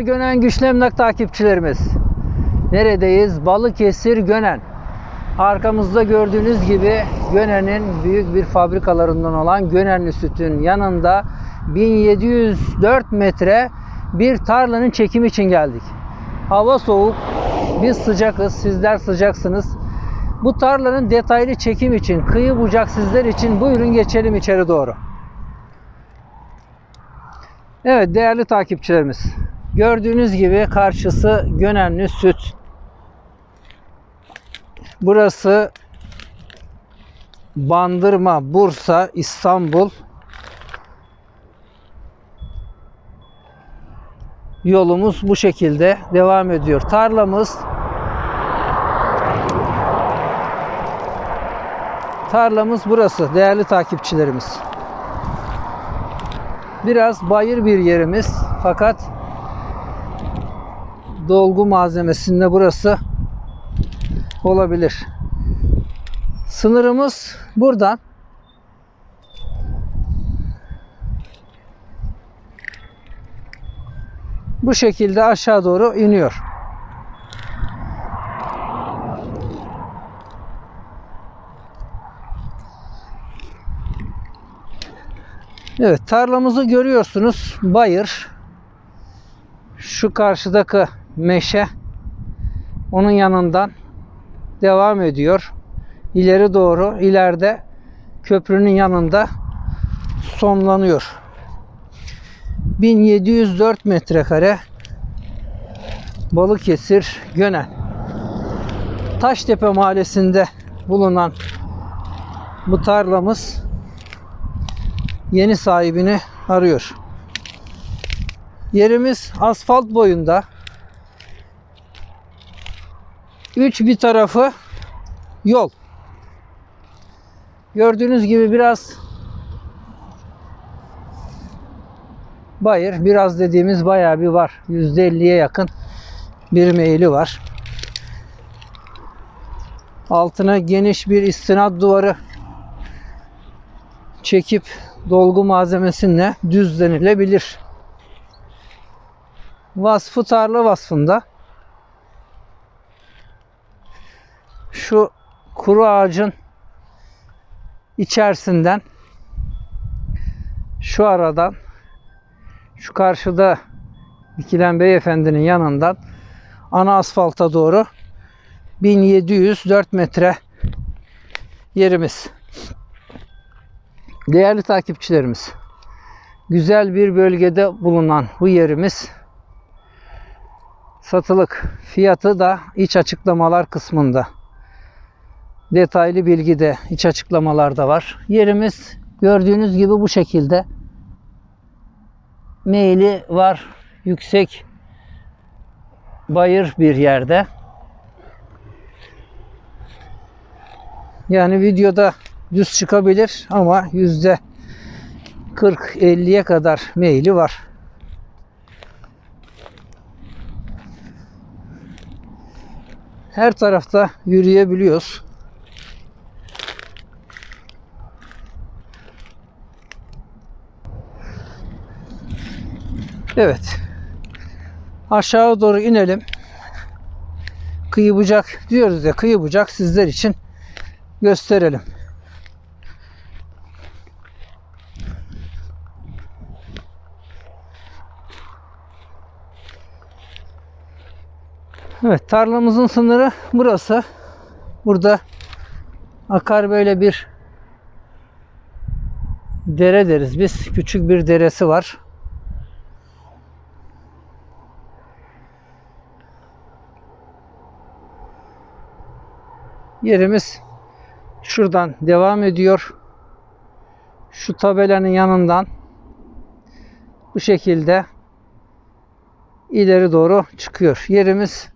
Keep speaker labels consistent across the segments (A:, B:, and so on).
A: Gönen Güçlü Emlak takipçilerimiz. Neredeyiz? Balıkesir Gönen. Arkamızda gördüğünüz gibi Gönen'in büyük bir fabrikalarından olan Gönenli Süt'ün yanında 1704 metre bir tarlanın çekimi için geldik. Hava soğuk, biz sıcakız, sizler sıcaksınız. Bu tarlanın detaylı çekim için, kıyı bucak sizler için buyurun geçelim içeri doğru. Evet değerli takipçilerimiz. Gördüğünüz gibi karşısı Gönenli Süt. Burası Bandırma, Bursa, İstanbul yolumuz bu şekilde devam ediyor. Tarlamız Tarlamız burası değerli takipçilerimiz. Biraz bayır bir yerimiz fakat dolgu malzemesinde burası olabilir. Sınırımız buradan. Bu şekilde aşağı doğru iniyor. Evet tarlamızı görüyorsunuz. Bayır. Şu karşıdaki meşe onun yanından devam ediyor. İleri doğru ileride köprünün yanında sonlanıyor. 1704 metrekare Balıkesir Gönen. Taştepe mahallesinde bulunan bu tarlamız yeni sahibini arıyor. Yerimiz asfalt boyunda. Üç bir tarafı yol. Gördüğünüz gibi biraz bayır. Biraz dediğimiz bayağı bir var. %50'ye yakın bir meyili var. Altına geniş bir istinat duvarı çekip dolgu malzemesiyle düzlenilebilir. Vasfı tarla vasfında. Şu kuru ağacın içerisinden şu aradan şu karşıda dikilen beyefendinin yanından ana asfalta doğru 1704 metre yerimiz. Değerli takipçilerimiz, güzel bir bölgede bulunan bu yerimiz satılık. Fiyatı da iç açıklamalar kısmında. Detaylı bilgi de iç açıklamalarda var. Yerimiz gördüğünüz gibi bu şekilde. Meyli var. Yüksek bayır bir yerde. Yani videoda düz çıkabilir ama yüzde 40-50'ye kadar meyli var. Her tarafta yürüyebiliyoruz. Evet. Aşağı doğru inelim. Kıyı bucak diyoruz ya kıyı bucak sizler için gösterelim. Evet tarlamızın sınırı burası. Burada akar böyle bir dere deriz biz. Küçük bir deresi var. Yerimiz şuradan devam ediyor. Şu tabelanın yanından bu şekilde ileri doğru çıkıyor. Yerimiz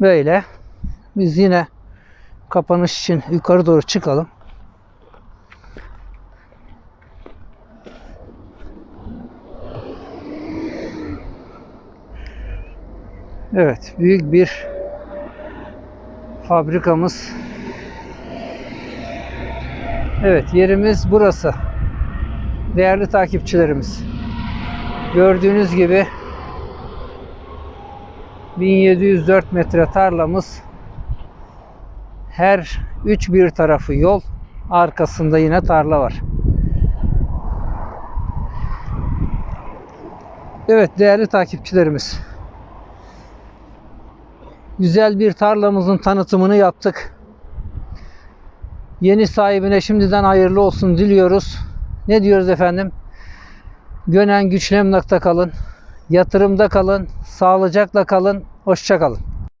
A: böyle. Biz yine kapanış için yukarı doğru çıkalım. Evet, büyük bir fabrikamız. Evet, yerimiz burası. Değerli takipçilerimiz. Gördüğünüz gibi 1704 metre tarlamız. Her üç bir tarafı yol. Arkasında yine tarla var. Evet değerli takipçilerimiz. Güzel bir tarlamızın tanıtımını yaptık. Yeni sahibine şimdiden hayırlı olsun diliyoruz. Ne diyoruz efendim? Gönen güçlü emlakta kalın. Yatırımda kalın. Sağlıcakla kalın. Hoşça kalın.